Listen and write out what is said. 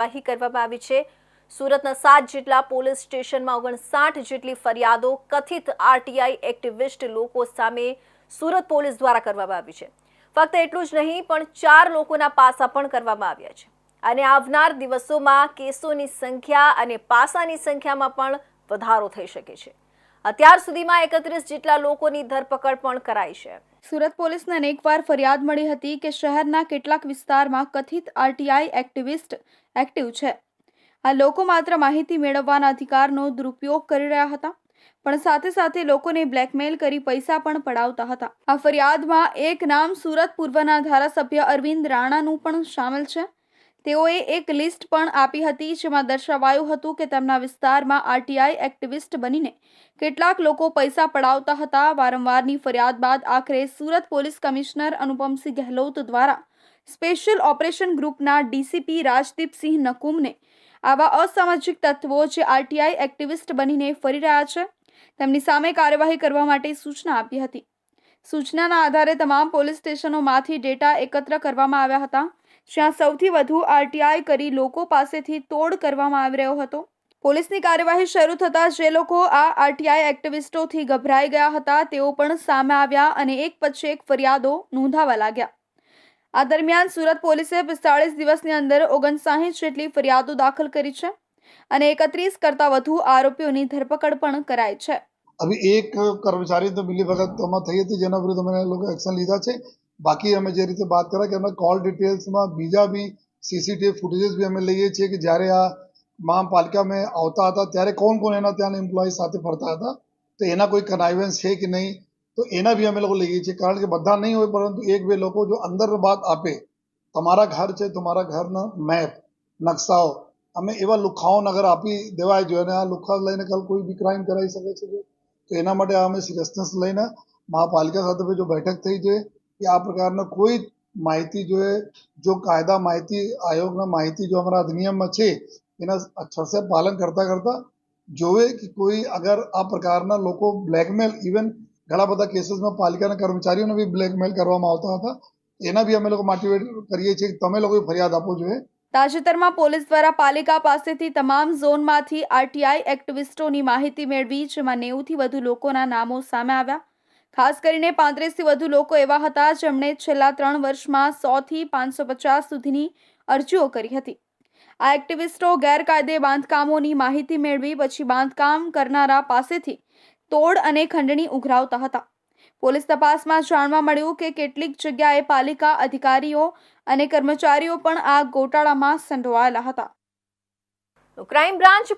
કાર્યવાહી કરવામાં આવી છે. સુરતના સાત જેટલા પોલીસ સ્ટેશનમાં ઓગણસાઠ જેટલી ફરિયાદો કથિત આરટીઆઈ એક્ટિવિસ્ટ લોકો સામે સુરત પોલીસ દ્વારા કરવામાં આવી છે. ફક્ત એટલું જ નહીં, પણ ચાર લોકોના પાસા પણ કરવામાં આવ્યા છે. અને આવનાર દિવસોમાં કેસોની સંખ્યા અને પાસાની સંખ્યામાં પણ વધારો થઈ શકે છે. અત્યાર સુધીમાં એકત્રીસ જેટલા લોકોની ધરપકડ પણ કરાઈ છે. સુરત પોલીસને અનેકવાર ફરિયાદ મળી હતી કે શહેરના કેટલાક વિસ્તારમાં કથિત આરટીઆઈ એક્ટિવિસ્ટ એક્ટિવ છે. આ લોકો માત્ર માહિતી મેળવવાના અધિકારનો દુરુપયોગ કરી રહ્યા હતા, પણ સાથે સાથે લોકોને બ્લેકમેલ કરી પૈસા પણ પડાવતા હતા. આ ફરિયાદમાં એક નામ સુરત પૂર્વના ધારાસભ્ય અરવિંદ રાણાનું પણ સામેલ છે. તેઓએ એક લિસ્ટ પણ આપી હતી જેમાં દર્શાવાયું હતું કે તેમના વિસ્તારમાં આરટીઆઈ એક્ટિવિસ્ટ બનીને કેટલાક લોકો પૈસા પડાવતા હતા. વારંવારની ફરિયાદ બાદ આખરે સુરત પોલીસ કમિશનર અનુપમસિંહ ગહેલોત દ્વારા સ્પેશિયલ ઓપરેશન ગ્રુપના ડીસીપી રાજદીપસિંહ નકુમને આવા અસામાજિક તત્વો જે આરટીઆઈ એક્ટિવિસ્ટ બનીને ફરી રહ્યા છે, તેમની સામે કાર્યવાહી કરવા માટે સૂચના આપી હતી. સૂચનાના આધારે તમામ પોલીસ સ્ટેશનોમાંથી ડેટા એકત્ર કરવામાં આવ્યા હતા. જ્યાં સૌથી વધુ આરટીઆઈ કરી લોકો પાસેથી તોડ કરવામાં આવી રહ્યો હતો. પોલીસની કાર્યવાહી શરૂ થતાં જે લોકો આ આરટીઆઈ એક્ટિવિસ્ટોથી ગભરાઈ ગયા હતા, તેઓ પણ સામે આવ્યા અને એક પછી એક ફરિયાદો નોંધાવા લાગ્યા. આ દરમિયાન સુરત પોલીસે પિસ્તાળીસ દિવસની અંદર ઓગણસાહીઠ જેટલી ફરિયાદો દાખલ કરી છે અને એકત્રીસ કરતાં વધુ આરોપીઓની ધરપકડ પણ કરાઈ છે. હવે એક કર્મચારી તો મિલી ભગતમાં થઈ હતી, જેના વિરુદ્ધ અમે લોકો એક્શન લીધા છે. બાકી અમે જે રીતે વાત કર્યા કે અમે કોલ ડિટેલ્સમાં બીજા બી સીસીટીવી ફૂટેજીસ બી અમે લઈએ છીએ કે જ્યારે આ મહાપાલિકામાં આવતા હતા ત્યારે કોણ કોણ એના ત્યાંના એમ્પ્લોય સાથે ફરતા હતા તો એના કોઈ કનાઇવન્સ છે કે નહીં તો એના બી અમે લોકો લઈએ છીએ કારણ કે બધા નહીં હોય પરંતુ એક બે લોકો જો અંદર વાત આપે તમારા ઘર છે તમારા ઘરના મેપ નકશાઓ અમે એવા લુખાઓ અગર આપી દેવાય જોઈએ અને આ લુખા લઈને કાલ કોઈ બી ક્રાઇમ કરાવી શકે છે તો એના માટે અમે સિરિયસનેસ લઈને મહાપાલિકા સાથે બી જો બેઠક થઈ છે કે આ પ્રકારના કોઈ માહિતી જો જો કાયદા માહિતી આયોગના માહિતી જો અમારા અધિનિયમમાં છે એના અક્ષરસે પાલન કરતા કરતા જોવે કે કોઈ અગર આ પ્રકારના લોકો બ્લેકમેલ ઇવન ઘણા બધા કેસીસમાં પાલિકાના કર્મચારીઓને બી બ્લેકમેલ કરવામાં આવતા હતા એના બી અમે લોકો મોટિવેટ કરીએ છીએ કે તમે લોકો ફરિયાદ આપો જોઈએ તાજેતરમાં પોલીસ દ્વારા પાલિકા પાસેથી તમામ ઝોનમાંથી આરટીઆઈ એક્ટિવિસ્ટોની માહિતી મેળવી, જેમાં નેવુંથી વધુ લોકોના નામો સામે આવ્યા. ખાસ કરીને પાંત્રીસથી વધુ લોકો એવા હતા જેમણે છેલ્લા ત્રણ વર્ષમાં સોથી પાંચસો પચાસ સુધીની અરજીઓ કરી હતી. આ એક્ટિવિસ્ટો ગેરકાયદે બાંધકામોની માહિતી મેળવી પછી બાંધકામ કરનારા પાસેથી તોડ અને ખંડણી ઉઘરાવતા હતા. પોલીસ તપાસમાં જાણવા મળ્યું કે કેટલીક જગ્યાએ પાલિકા અધિકારીઓ અને કર્મચારીઓ પણ આ ગોટાળામાં સંડોવાયેલા હતા. Crime branch